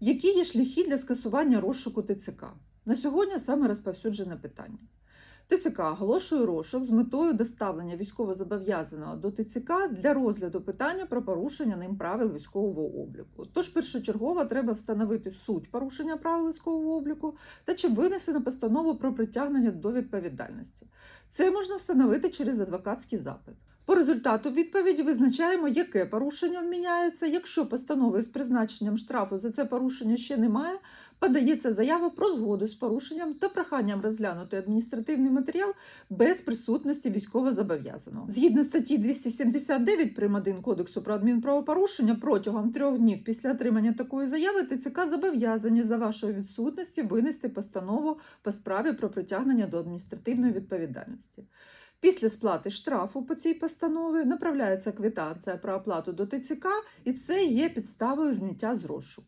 Які є шляхи для скасування розшуку ТЦК? На сьогодні саме розповсюджене питання. ТЦК оголошує розшук з метою доставлення військовозобов'язаного до ТЦК для розгляду питання про порушення ним правил військового обліку. Тож першочергово треба встановити суть порушення правил військового обліку та чи винесено постанову про притягнення до відповідальності. Це можна встановити через адвокатський запит. По результату відповіді визначаємо, яке порушення вміняється. Якщо постанови з призначенням штрафу за це порушення ще немає, подається заява про згоду з порушенням та проханням розглянути адміністративний матеріал без присутності військовозобов'язаного. Згідно статті 279 прим. 1 Кодексу про адмінправопорушення, протягом трьох днів після отримання такої заяви ТЦК зобов'язані за вашої відсутності винести постанову по справі про притягнення до адміністративної відповідальності. Після сплати штрафу по цій постанові направляється квитанція про оплату до ТЦК, і це є підставою зняття з розшуку.